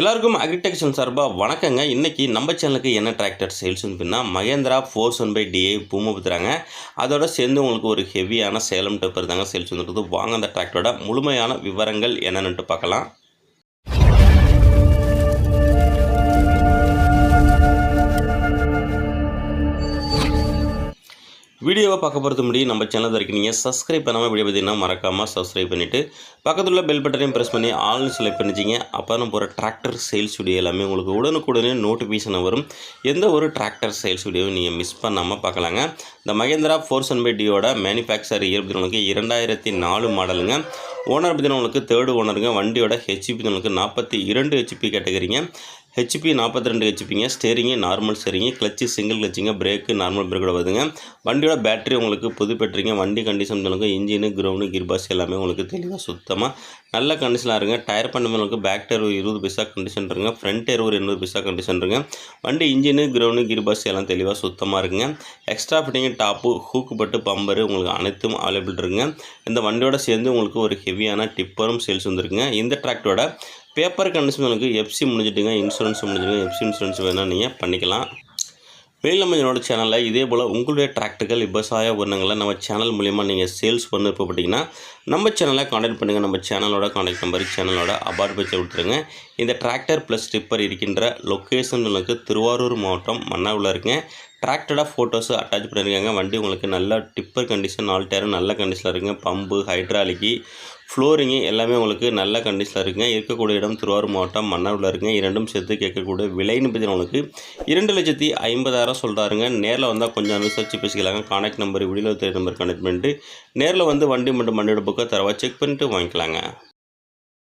எல்லாருக்கும் அக்ரிடெக்ஷன் சார்பாக வணக்கங்க. இன்றைக்கி நம்ம சேனலுக்கு என்ன டிராக்டர் சேல்ஸ்னு பின்னா Mahindra four one five DI பூமை பத்துறாங்க அதோட சேர்ந்து உங்களுக்கு ஒரு ஹெவியான சேலம் டெப்பர் தாங்க சேல்ஸ் வந்துருக்குது. வாங்க அந்த டிராக்டரோட முழுமையான விவரங்கள் என்னென்னுட்டு பார்க்கலாம். வீடியோவை பார்க்க பொறுத்த முடியும் நம்ம சேனல் வரைக்கும் நீங்கள் சப்ஸ்கிரைப் பண்ணாமல் வீடியோ பார்த்தீங்கன்னா மறக்காமல் சப்ஸ்கிரைப் பண்ணிவிட்டு பக்கத்தில் உள்ள பெல் பட்டனையும் ப்ரெஸ் பண்ணி ஆல்னு செலக்ட் பண்ணிச்சிங்க அப்போ நம்ம போகிற டிராக்டர் சேல்ஸ் வீடியோ எல்லாமே உங்களுக்கு உடனுக்குடனே நோட்டிஃபிகேஷன் வரும். எந்த ஒரு டிராக்டர் சேல்ஸ் வீடியோவும் நீங்கள் மிஸ் பண்ணாமல் பார்க்கலாங்க. இந்த மகேந்திரா ஃபோர் ஒன் பை டியோட மேனுஃபேக்சர் இயர் உங்களுக்கு இரண்டாயிரத்தி நாலு மாடலுங்க ஓனர் பார்த்தீங்கன்னா உங்களுக்கு தேர்டு ஓனருங்க வண்டியோட ஹெச்பி உங்களுக்கு நாற்பத்தி இரண்டு ஹெச்பி கேட்டகரிங்க ஹெச்பி நாற்பத்தி ரெண்டு ஹெச்பிங்க steering normal steering clutch single கிளச்சிங்க brake normal பிரேக்கோட வருதுங்க. வண்டியோட பேட்டரி உங்களுக்கு புது பெட்ரிங்க வண்டி கண்டிஷன் உங்களுக்கு இன்ஜினு கிரவுண்டு கிர்பாஸ் எல்லாமே உங்களுக்கு தெளிவாக சுத்தமாக நல்ல கண்டிஷனாக இருங்க. டயர் பண்ண உங்களுக்கு பேக் டயர் ஒரு இருபது பைசா கண்டிஷன் இருங்க. ஃப்ரண்ட் டயர் ஒரு எண்பது பைசா கண்டிஷன் இருங்க. வண்டி இன்ஜினு கிரவுண்டு கிர்பாஸ் எல்லாம் தெளிவாக சுத்தமாக இருக்குங்க எக்ஸ்ட்ரா ஃபிட்டிங்கு டாப்பு ஹூக்கு பட்டு பம்பரு உங்களுக்கு அனைத்தும் அவைலபிள் இருக்குங்க. இந்த வண்டியோட சேர்ந்து உங்களுக்கு ஒரு ஹெவியான டிப்பரும் சேல்ஸ் வந்துருக்குங்க. இந்த டிராக்டரோட பேப்பர் கண்டிஷன் உங்களுக்கு எஃப்சி முடிஞ்சிட்டுங்க இன்சூரன்ஸ் முடிஞ்சிடுங்க எஃப்சி இன்சூரன்ஸ் வேணால் நீங்கள் பண்ணிக்கலாம். மேலும் என்னோட சேனலில் இதே போல் உங்களுடைய டிராக்டர்கள் விவசாய உரணங்களை நம்ம சேனல் மூலிமா நீங்கள் சேல்ஸ் பண்ண விருப்பப்பட்டீங்கன்னா நம்ம சேனலை காண்டாக்ட் பண்ணுங்கள் நம்ம சேனலோட காண்டாக்ட் நம்பர் சேனலோட அபார்ட் பேச்சை கொடுத்துருங்க. இந்த டிராக்டர் ப்ளஸ் டிப்பர் இருக்கின்ற லொக்கேஷன் உங்களுக்கு திருவாரூர் மாவட்டம் மன்னாவில் இருக்குங்க. டிராக்டரோட ஃபோட்டோஸு அட்டாச் பண்ணியிருக்காங்க வண்டி உங்களுக்கு நல்ல டிப்பர் கண்டிஷன் ஆல் டயரும் நல்ல கண்டிஷனில் இருக்குங்க. பம்பு ஹைட்ராலிக்கி ஃப்ளோரிங்கு எல்லாமே உங்களுக்கு நல்ல கண்டிஷனில் இருக்குங்க. இருக்கக்கூடிய இடம் திருவாரூர் மாவட்டம் மன்னாரில் இருக்குங்க. இரண்டும் சேர்த்து கேட்கக்கூடிய விலைன்னு பார்த்தீங்கன்னா உங்களுக்கு இரண்டு லட்சத்தி ஐம்பதாயிரம் சொல்கிறாருங்க நேரில் வந்தால் கொஞ்சம் அனுசரித்து பேசிக்கலாங்க. Contact number video third number connect பண்ணிட்டு நேரில் வந்து வண்டி மட்டும் வண்டியோட புக்கை தரவா செக் பண்ணிட்டு வாங்கிக்கலாங்க.